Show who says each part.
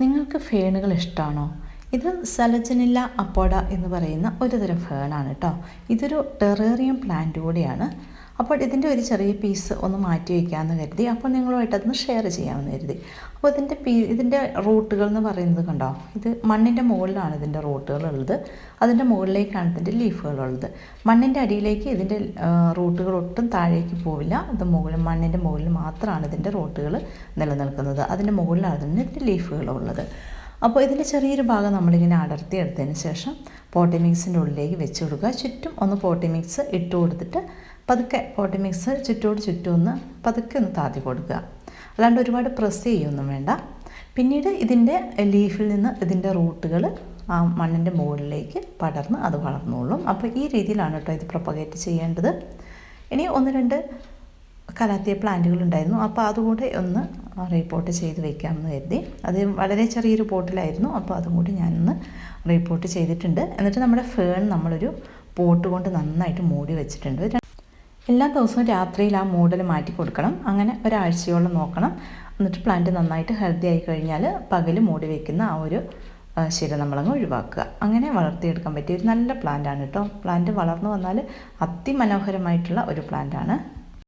Speaker 1: നിങ്ങൾക്ക് ഫേണുകൾ ഇഷ്ടമാണോ ഇത് സലജനില്ല അപ്പോഡ എന്ന് പറയുന്ന ഒരു തരം ഫേണാണ് കേട്ടോ ഇതൊരു ടെറേറിയം പ്ലാന്റ് കൂടിയാണ്. അപ്പോൾ ഇതിന്റെ ഒരു ചെറിയ പീസ് ഒന്ന് മാറ്റി വയ്ക്കാമെന്ന് കരുതി. അപ്പോൾ നിങ്ങളുമായിട്ടതൊന്ന് ഷെയർ ചെയ്യാമെന്ന് കരുതി. അപ്പോൾ ഇതിന്റെ പീ ഇതിന്റെ റൂട്ടുകൾ എന്ന് പറയുന്നത് കണ്ടോ? ഇത് മണ്ണിന്റെ മുകളിലാണ് ഇതിന്റെ റൂട്ടുകൾ ഉള്ളത്. അതിന്റെ മുകളിലേക്കാണ് ഇതിന്റെ ലീഫുകളുള്ളത് മണ്ണിന്റെ അടിയിലേക്ക് ഇതിന്റെ റൂട്ടുകൾ ഒട്ടും താഴേക്ക് പോവില്ല. അത് മുകളിൽ മണ്ണിന്റെ മുകളിൽ മാത്രമാണ് ഇതിന്റെ റൂട്ടുകൾ നിലനിൽക്കുന്നത്. അതിന്റെ മുകളിലാണ് ഇതിന്റെ ലീഫുകളുള്ളത് അപ്പോൾ ഇതിന്റെ ചെറിയൊരു ഭാഗം നമ്മളിങ്ങനെ അടർത്തി എടുത്തതിന് ശേഷം പോട്ടി മിക്സിന്റെ ഉള്ളിലേക്ക് വെച്ച് കൊടുക്കുക. ചുറ്റും ഒന്ന് പോട്ടി മിക്സ് ഇട്ട് കൊടുത്തിട്ട് പതുക്കെ പോട്ടി മിക്സ് ചുറ്റോട് ചുറ്റും ഒന്ന് പതുക്കെ ഒന്ന് താത്തി കൊടുക്കുക. അല്ലാണ്ട് ഒരുപാട് പ്രസ് ചെയ്യൊന്നും വേണ്ട. പിന്നീട് ഇതിന്റെ ലീഫിൽ നിന്ന് ഇതിന്റെ റൂട്ടുകൾ ആ മണ്ണിന്റെ മുകളിലേക്ക് പടർന്ന് അത് വളർന്നോളും. അപ്പോൾ ഈ രീതിയിലാണ് കേട്ടോ ഇത് പ്രൊപ്പഗേറ്റ് ചെയ്യേണ്ടത്. ഇനി ഒന്ന് രണ്ട് കലാത്തിയ പ്ലാന്റുകൾ ഉണ്ടായിരുന്നു. അപ്പോൾ അതുകൂടെ ഒന്ന് റീപ്പോർട്ട് ചെയ്ത് വയ്ക്കാമെന്ന് കരുതി. അത് വളരെ ചെറിയൊരു പോട്ടിലായിരുന്നു. അപ്പോൾ അതും കൂടി ഞാനൊന്ന് റീപ്പോർട്ട് ചെയ്തിട്ടുണ്ട്. എന്നിട്ട് നമ്മുടെ ഫേൺ നമ്മളൊരു പോട്ട് കൊണ്ട് നന്നായിട്ട് മൂടി വെച്ചിട്ടുണ്ട്. എല്ലാ ദിവസവും രാത്രിയിൽ ആ മൂടൽ മാറ്റി കൊടുക്കണം. അങ്ങനെ ഒരാഴ്ചയോളം നോക്കണം. എന്നിട്ട് പ്ലാന്റ് നന്നായിട്ട് ഹെൽത്തി ആയി കഴിഞ്ഞാൽ പകൽ മൂടി വയ്ക്കുന്ന ആ ഒരു ശീലം നമ്മളങ്ങ് ഒഴിവാക്കുക. അങ്ങനെ വളർത്തിയെടുക്കാൻ പറ്റിയ ഒരു നല്ല പ്ലാന്റാണ് കേട്ടോ പ്ലാന്റ് വളർന്നു വന്നാൽ അതിമനോഹരമായിട്ടുള്ള ഒരു പ്ലാന്റാണ്